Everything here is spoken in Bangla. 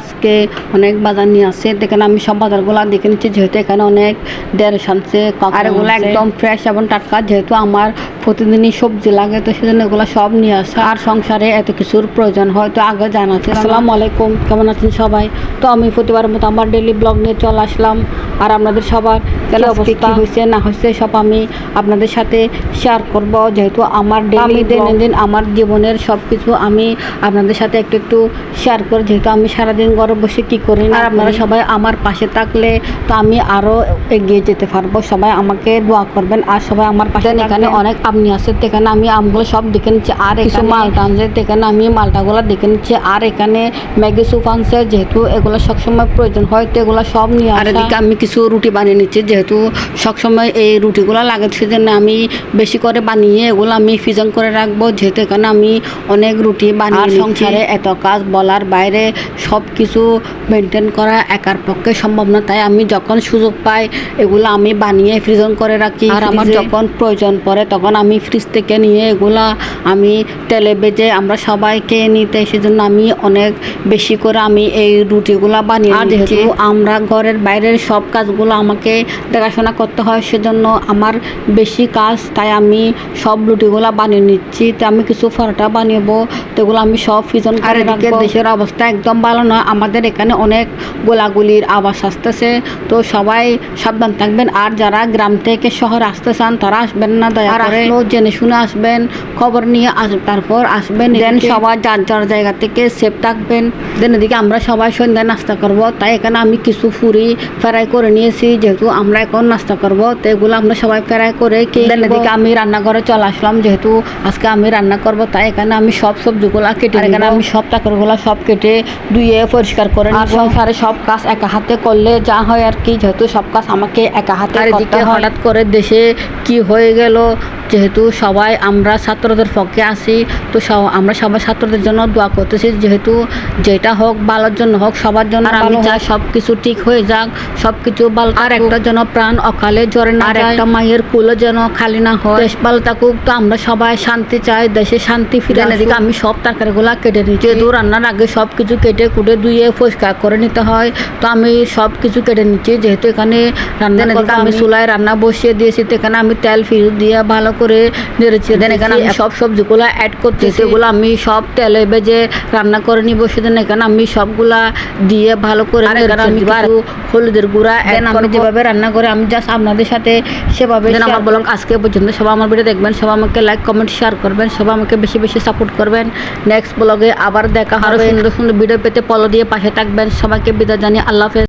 আজকে অনেক বাজার নিয়ে আসছে এখানে আমি সব বাজারগুলো দেখে নিচ্ছি যেহেতু এখানে অনেক দেড় শানছে আর এগুলো একদম ফ্রেশ এবং টাটকা যেহেতু আমার প্রতিদিনই সবজি লাগে তো সেজন্য এগুলো সব নিয়ে আসে। আর সংসারে এত কিছুর প্রয়োজন হয় তো আগে জানা আছে আসসালামু আলাইকুম কেমন আছেন সবাই? তো আমি প্রতিবার মতো আমার ডেলি ব্লগ নিয়ে চলে আসলাম। আর আপনাদের সবার কেন অবস্থা? হয়েছে না হয়েছে সব আমি আপনাদের সাথে শেয়ার করব। যেহেতু আমার ডেলি দৈনন্দিন আমার জীবনের সব কিছু আমি আপনাদের সাথে একটু একটু শেয়ার করি। যেহেতু আমি সারাদিন ঘরে বসে কি করি না? আর আপনারা সবাই আমার পাশে থাকলে তো আমি আরও এগিয়ে যেতে পারব। সবাই আমাকে দোয়া করবেন। আর সবাই আমার পাশে এখানে অনেক আমনি আছে এখানে আমি আমগুলো সব দেখে নিচ্ছি। আর এখানে মালটা আনছে এখানে আমি মালটাগুলো দেখে নিচ্ছি। আর এখানে ম্যাগি স্যুপ আনছে যেহেতু এগুলো সবসময় প্রয়োজন হয় তো এগুলো সব নিয়ে আর এদিকে আমি কিছু রুটি বানিয়ে নিচ্ছি যেহেতু সবসময় এই রুটিগুলো লাগে সেজন্য আমি বেশি করে বানিয়ে এগুলো আমি ফ্রিজন করে রাখব। যেহেতু এখানে আমি অনেক রুটি বানিয়ে সংসারে এত কাজ বলার বাইরে সব কিছু মেনটেন করা একার পক্ষে সম্ভব না। তাই আমি যখন সুযোগ পাই এগুলো আমি বানিয়ে ফ্রিজন করে রাখি। আর আমার যখন প্রয়োজন পড়ে তখন আমি ফ্রিজ থেকে নিয়ে এগুলা আমি তেলে বেজে আমরা সবাই খেয়ে নিতে সেজন্য আমি অনেক বেশি করে আমি এই রুটিগুলো বানিয়ে আর যেহেতু আমরা ঘরের বাইরের সব কাজগুলো আমাকে দেখাশোনা করতে হয় সেজন্য আমার বেশি কাজ তাই আমি সব রুটিগুলো বানিয়ে নিচ্ছি। তো আমি কিছু পরোটা বানিয়েবো তো এগুলো আমি সব ফ্রিজন করে রাখব। দেশের অবস্থা একদম ভালো নয় আমাদের এখানে অনেক গোলাগুলির আবাস আসতেছে। তো সবাই সাবধান থাকবেন। আর যারা গ্রাম থেকে শহর আসতে চান তারা আসবেন না দয়া করে। জেনে শুনে আসবেন খবর নিয়ে আস তারপর আসবেন দেন সবাই যার যার জায়গা থেকে সেফ থাকবেন। দেন এদিকে আমরা সবাই সন্ধ্যায় নাস্তা করব। তাই এখানে আমি কিছু ফুরি ফ্রাই করে নিয়েছি। যেহেতু আমরা এখন নাস্তা করব তো এগুলো আমরা সবাই ফ্রাই করে দেন এদিকে আমি রান্নাঘরে চলে আসলাম। যেহেতু আজকে আমি রান্না করব তাই এখানে আমি সব সবজিগুলো কেটে এখানে আমি সব তাকরগুলো সব কেটে ধুয়ে পরিষ্কার করে আর সংসারে সব কাজ একা হাতে করলে যা হয় আর কি যেহেতু সব কাজ আমাকে একা হাতে করতে হঠাৎ করে দেশে কি হয়ে গেল যেহেতু সবাই আমরা ছাত্রদের পক্ষে আছি তো সব- আমরা সবাই ছাত্রদের জন্য দোয়া করতেছি। যেহেতু যেটা হোক ভালোর জন্য হোক সবার জন্য আমি চাই সব কিছু ঠিক হয়ে যাক সব কিছু ভালো আর একটা যেন প্রাণ অকালে জ্বরে না আর একটা মায়ের কুলো যেন খালি না হয়। দেশ ভালো থাকুক তো আমরা সবাই শান্তি চাই দেশে শান্তি ফিরে এদিকে আমি সব তরকারিগুলা কেটে নিচ্ছি। যেহেতু রান্নার আগে সব কিছু কেটে কুটে ধুয়ে পরিষ্কার করে নিতে হয় তো আমি সব কিছু কেটে নিচ্ছি। যেহেতু এখানে রান্না আমি চুলায় রান্না বসিয়ে দিয়েছি তো এখানে আমি তেল ফির দিয়ে ভালো করে নেড়েছি দেন এখানে আমি সব সবজিগুলো অ্যাড করতে সেগুলো আমি সব তেলে ভেজে রান্না করে নিব। সেদিন এখানে আমি সবগুলা দিয়ে ভালো করে আমি হলুদের গুঁড়া অ্যাড আমি যেভাবে রান্না করে আমি জাস্ট আপনাদের সাথে সেভাবে আমার ব্লগ আজকে পর্যন্ত। সবাই আমার ভিডিও দেখবেন সবাই আমাকে লাইক কমেন্ট শেয়ার করবেন সবাই আমাকে বেশি বেশি সাপোর্ট করবেন। নেক্সট ব্লগে আবার দেখা হবে। সুন্দর সুন্দর ভিডিও পেতে ফলো দিয়ে পাশে থাকবেন। সবাইকে বিদায় জানিয়ে আল্লাহ হাফেজ।